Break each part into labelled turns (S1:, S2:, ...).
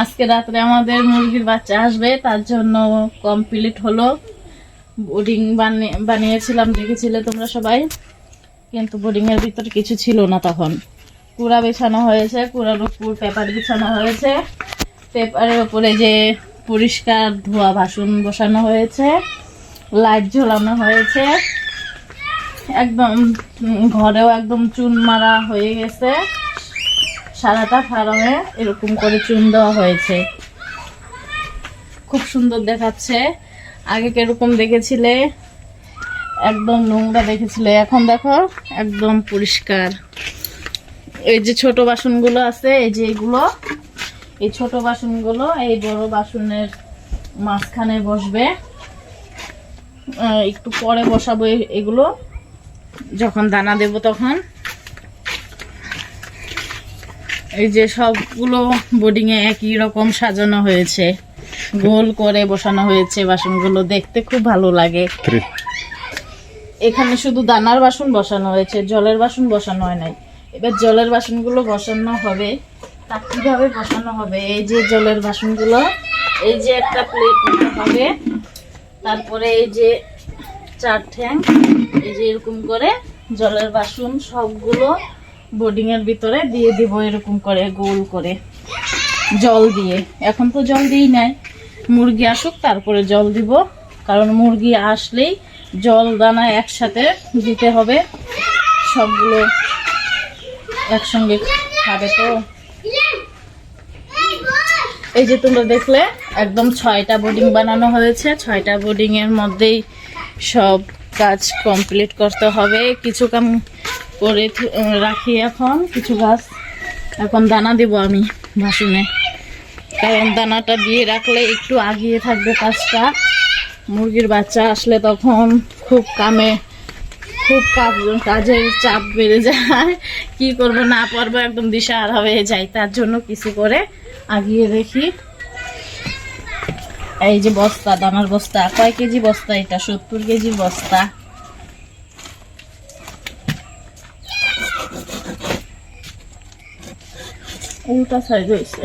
S1: আজকে রাত্রে আমাদের মুরগির বাচ্চা আসবে, তার জন্য কমপ্লিট হলো। বোর্ডিং বানিয়ে, বানিয়েছিলাম, দেখেছিলে তোমরা সবাই? কিন্তু বোর্ডিং এর ভিতরে কিছু ছিল না তখন। কুড়া বিছানো হয়েছে কুড়ার উপর পেপার বিছানো হয়েছে। পেপারের উপরে যে পরিষ্কার ধোয়া বাসন বসানো হয়েছে লাইট ঝোলানো হয়েছে। একদম, ঘরেও একদম চুন মারা হয়ে গেছে। সারাটা ফার্মে এরকম করে চুন দেওয়া হয়েছে। খুব সুন্দর দেখাচ্ছে। আগে কীরকম দেখেছিলে? একদম নোংরা দেখেছিলে। এখন দেখো, একদম পরিষ্কার। এই যে ছোট বাসনগুলো আছে, এই যে এগুলো, এই ছোট বাসনগুলো এই বড় বাসনের মাঝখানে বসবে। একটু পরে বসাবো এগুলো। যখন দানা দেব তখন। এই যে সবগুলো বোর্ডিং এ একই রকম সাজানো হয়েছে। গোল করে বসানো হয়েছে বাসনগুলো দেখতে খুব ভালো লাগে। এখানে শুধু দানার বাসন বসানো হয়েছে জলের বাসন বসানো হয় নাই। এবার জলের বাসনগুলো বসানো হবে। তা কীভাবে বসানো হবে? এই যে জলের বাসনগুলো এই যে একটা প্লেট নিতে হবে। তারপরে এই যে চার ঠ্যাং এই যে এরকম করে জলের বাসন সবগুলো বোর্ডিং এর ভিতরে দিয়ে দিব এরকম করে, গোল করে। জল দিয়ে। এখন তো জল দিই নাই। মুরগি আসুক, তারপরে জল দিব। কারণ মুরগি আসলেই জল, দানা একসাথে দিতে হবে। সবগুলো একসঙ্গে খাবে তো। এই যে তোমরা দেখলে, একদম ছয়টা বোর্ডিং বানানো হয়েছে। ছয়টা বোর্ডিং এর মধ্যেই সব কাজ কমপ্লিট করতে হবে। কিছু কাম করে রাখি এখন কিছু গাছ। এখন দানা দিব আমি ভাসুনে কারণ দানাটা দিয়ে রাখলে একটু আগিয়ে থাকবে কাজটা। মুরগির বাচ্চা আসলে তখন খুব কামে, খুব কাজ কাজের চাপ বেড়ে যায়। কি করব না পারব একদম দিশাহারা হয়ে যায়। তার জন্য কিছু করে আগিয়ে রেখি। এই যে বস্তা, দানার বস্তা। কয় কেজি বস্তা এটা? সত্তর কেজি বস্তা। উল্টা হয়েছে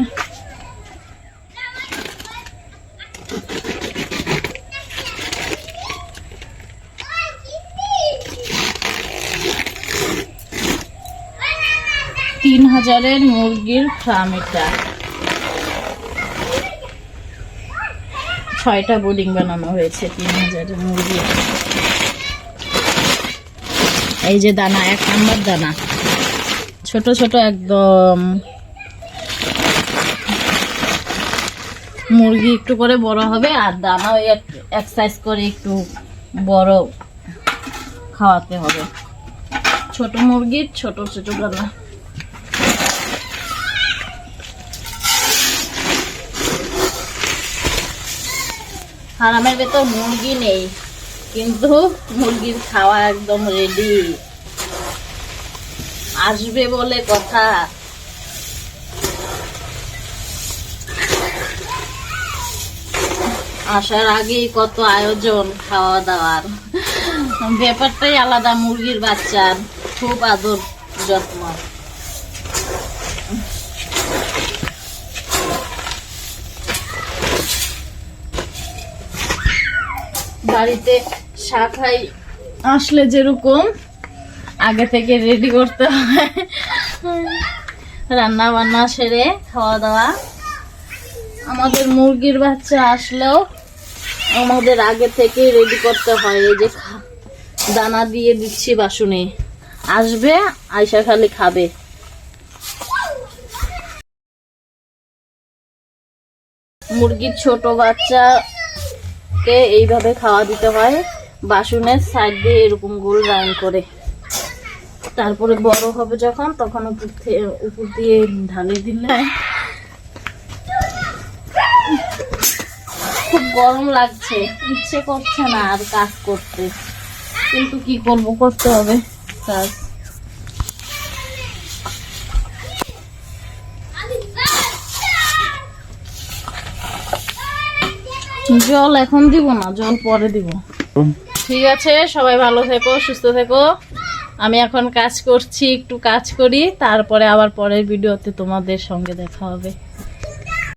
S1: তিন হাজারের মুরগির ফার্ম এটা। ছয়টা বোর্ডিং বানানো হয়েছে তিন হাজারের মুরগি। এই যে দানা, এক নম্বর দানা। ছোট ছোট একদম। মুরগি একটু করে বড় হবে আর দানাও এক সাইজ করে একটু বড় খাওয়াতে হবে। ছোট মুরগির ছোট ছোট দানা। হারামের ভেতর মুরগি নেই, কিন্তু মুরগির খাওয়া একদম রেডি আসবে বলে কথা। আসার আগেই কত আয়োজন খাওয়া দাওয়ার ব্যাপারটাই আলাদা, মুরগির বাচ্চার খুব আদর যত্ন। বাড়িতে শাখাই আসলে যেরকম, আগে থেকে রেডি করতে হয়। রান্না বান্না সেরে খাওয়া দাওয়া আমাদের মুরগির বাচ্চা আসলেও আমাদের আগে থেকে রেডি করতে হয়। এই যে দানা দিয়ে দিচ্ছি বাসনে। আসবে আয়সা খালি খাবে। মুরগির ছোট বাচ্চাকে এইভাবে খাওয়া দিতে হয় বাসনের সাইড দিয়ে এরকম গোল রাউন্ড করে। তারপরে বড় হবে যখন, তখন উপর উপর দিয়ে ঢালে দিলে গরম লাগছে। ইচ্ছে করছে না আর কাজ করতে। কিন্তু কি করব, করতে হবে। কাজ জল এখন দিব না, জল পরে দিব। ঠিক আছে, সবাই ভালো থেকো, সুস্থ থেকো। আমি এখন কাজ করছি, একটু কাজ করি, তারপরে আবার পরের ভিডিওতে তোমাদের সঙ্গে দেখা হবে।